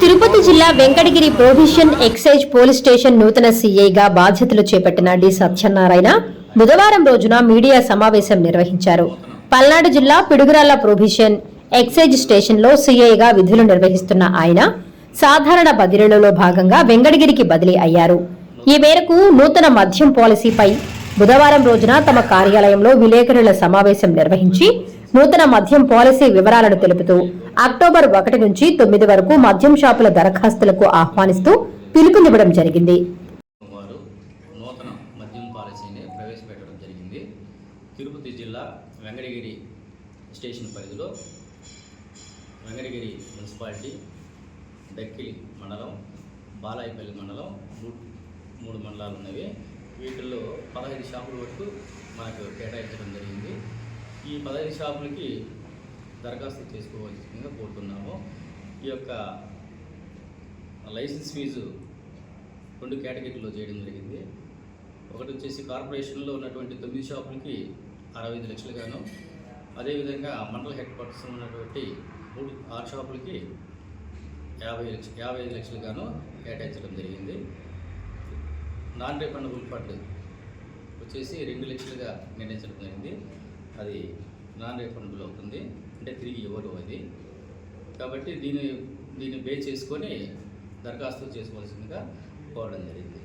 తిరుపతి జిల్లా Venkatagiri prohibition excise police station నూతన సీఐగా బాధ్యతలు చేపట్టిన డి సత్యనారాయణ బుధవారం రోజున మీడియా సమావేశం నిర్వహించారు. పల్నాడు జిల్లా పిడుగురాల ప్రొహిషన్ ఎక్సైజ్ స్టేషన్లో సీఐగా విధులు నిర్వహిస్తున్న ఆయన సాధారణ బదిలీలలో భాగంగా వెంకటగిరికి బదిలీ అయ్యారు. ఈ మేరకు నూతన మద్యం పాలసీపై బుధవారం రోజున తమ కార్యాలయంలో విలేకరుల సమావేశం నిర్వహించి నూతన మద్యం పాలసీ వివరాలను తెలుపుతూ అక్టోబర్ ఒకటి నుంచి తొమ్మిది వరకు మద్యం షాపుల దరఖాస్తులకు ఆహ్వానిస్తూ పిలుపునివ్వడం జరిగింది. నూతన మద్యం పాలసీని ప్రవేశపెట్టడం జరిగింది. తిరుపతి జిల్లా వెంకటగిరి స్టేషన్ పరిధిలో వెంకటగిరి మున్సిపాలిటీ డక్కిలి మండలం బాలాయిపల్లి మండలం మూడు మండలాలు ఉన్నవి. వీటిల్లో పదహైదు షాపుల వరకు మనకు కేటాయించడం జరిగింది. పదహైదు షాపులకి దరఖాస్తు చేసుకోవాల్సిందిగా కోరుతున్నాము. ఈ యొక్క లైసెన్స్ ఫీజు రెండు కేటగిరీలో చేయడం జరిగింది. ఒకటి వచ్చేసి కార్పొరేషన్లో ఉన్నటువంటి తొమ్మిది షాపులకి అరవై ఐదు లక్షలుగాను అదేవిధంగా మండల హెడ్ క్వార్టర్స్ ఉన్నటువంటి మూడు ఆరు షాపులకి యాభై లక్ష యాభై ఐదు లక్షలుగాను కేటాయించడం జరిగింది. నాన్ రిఫండబుల్ ఫండ్ వచ్చేసి రెండు లక్షలుగా నిర్ణయించడం జరిగింది. అది నాన్ రిఫండబుల్ అవుతుంది. అంటే తిరిగి ఇవ్వరు అది. కాబట్టి దీన్ని దీన్ని బే చేసుకొని దరఖాస్తు చేసుకోవాల్సిందిగా కోరడం జరిగింది.